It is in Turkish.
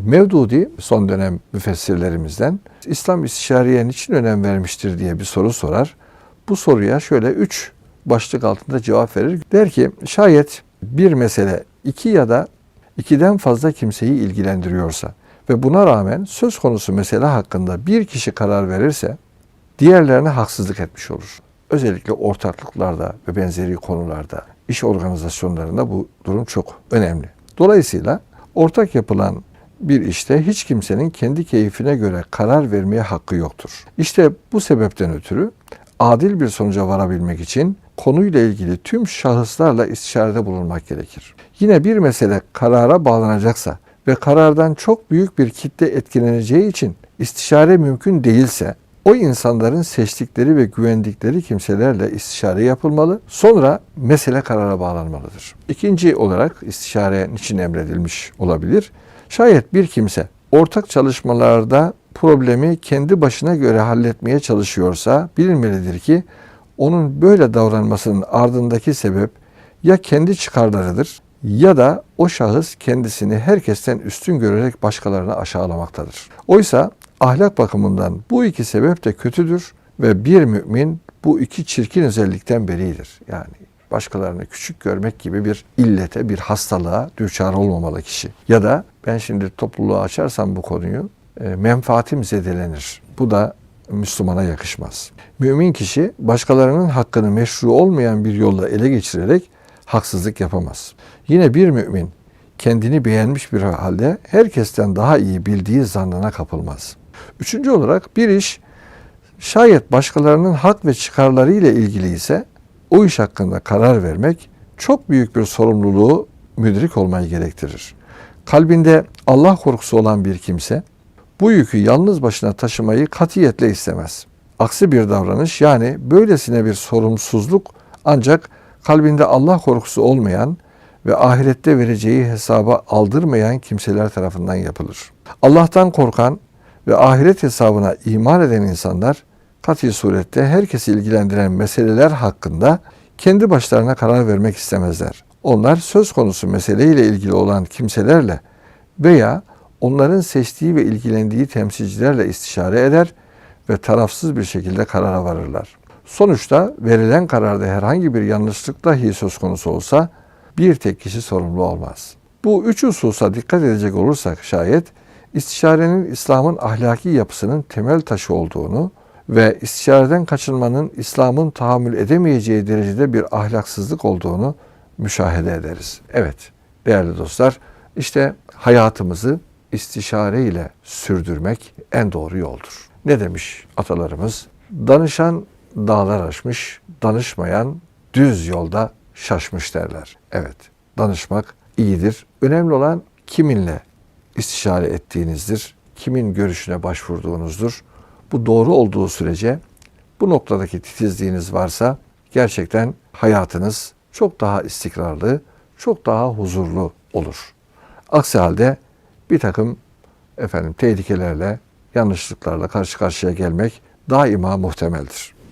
Mevdudi son dönem müfessirlerimizden İslam istişareye niçin önem vermiştir diye bir soru sorar. Bu soruya şöyle üç başlık altında cevap verir. Der ki şayet bir mesele iki ya da ikiden fazla kimseyi ilgilendiriyorsa ve buna rağmen söz konusu mesele hakkında bir kişi karar verirse diğerlerine haksızlık etmiş olur. Özellikle ortaklıklarda ve benzeri konularda, iş organizasyonlarında bu durum çok önemli. Dolayısıyla ortak yapılan bir işte hiç kimsenin kendi keyfine göre karar vermeye hakkı yoktur. İşte bu sebepten ötürü adil bir sonuca varabilmek için konuyla ilgili tüm şahıslarla istişarede bulunmak gerekir. Yine bir mesele karara bağlanacaksa ve karardan çok büyük bir kitle etkileneceği için istişare mümkün değilse o insanların seçtikleri ve güvendikleri kimselerle istişare yapılmalı. Sonra mesele karara bağlanmalıdır. İkinci olarak istişare niçin emredilmiş olabilir? Şayet bir kimse ortak çalışmalarda problemi kendi başına göre halletmeye çalışıyorsa bilinmelidir ki onun böyle davranmasının ardındaki sebep ya kendi çıkarlarıdır ya da o şahıs kendisini herkesten üstün görerek başkalarını aşağılamaktadır. Oysa ahlak bakımından bu iki sebep de kötüdür ve bir mümin bu iki çirkin özellikten beridir. Yani başkalarını küçük görmek gibi bir illete, bir hastalığa düçar olmamalı kişi. Ya da ben şimdi topluluğa açarsam bu konuyu e, menfaatim zedelenir. Bu da Müslümana yakışmaz. Mümin kişi başkalarının hakkını meşru olmayan bir yolla ele geçirerek haksızlık yapamaz. Yine bir mümin kendini beğenmiş bir halde herkesten daha iyi bildiği zannına kapılmaz. Üçüncü olarak bir iş şayet başkalarının hak ve çıkarları ile ilgili ise o iş hakkında karar vermek çok büyük bir sorumluluğu müdrik olmayı gerektirir. Kalbinde Allah korkusu olan bir kimse bu yükü yalnız başına taşımayı katiyetle istemez. Aksi bir davranış yani böylesine bir sorumsuzluk ancak kalbinde Allah korkusu olmayan ve ahirette vereceği hesaba aldırmayan kimseler tarafından yapılır. Allah'tan korkan ve ahiret hesabına iman eden insanlar kat'i surette herkesi ilgilendiren meseleler hakkında kendi başlarına karar vermek istemezler. Onlar söz konusu meseleyle ilgili olan kimselerle veya onların seçtiği ve ilgilendiği temsilcilerle istişare eder ve tarafsız bir şekilde karara varırlar. Sonuçta verilen kararda herhangi bir yanlışlık dahi söz konusu olsa bir tek kişi sorumlu olmaz. Bu üç hususa dikkat edecek olursak şayet istişarenin İslam'ın ahlaki yapısının temel taşı olduğunu ve istişareden kaçınmanın İslam'ın tahammül edemeyeceği derecede bir ahlaksızlık olduğunu müşahede ederiz. Evet değerli dostlar işte hayatımızı istişare ile sürdürmek en doğru yoldur. Ne demiş atalarımız? Danışan dağlar aşmış, danışmayan düz yolda şaşmış derler. Evet, danışmak iyidir. Önemli olan kiminle istişare ettiğinizdir, kimin görüşüne başvurduğunuzdur. Bu doğru olduğu sürece bu noktadaki titizliğiniz varsa gerçekten hayatınız çok daha istikrarlı, çok daha huzurlu olur. Aksi halde bir takım efendim tehlikelerle, yanlışlıklarla karşı karşıya gelmek daima muhtemeldir.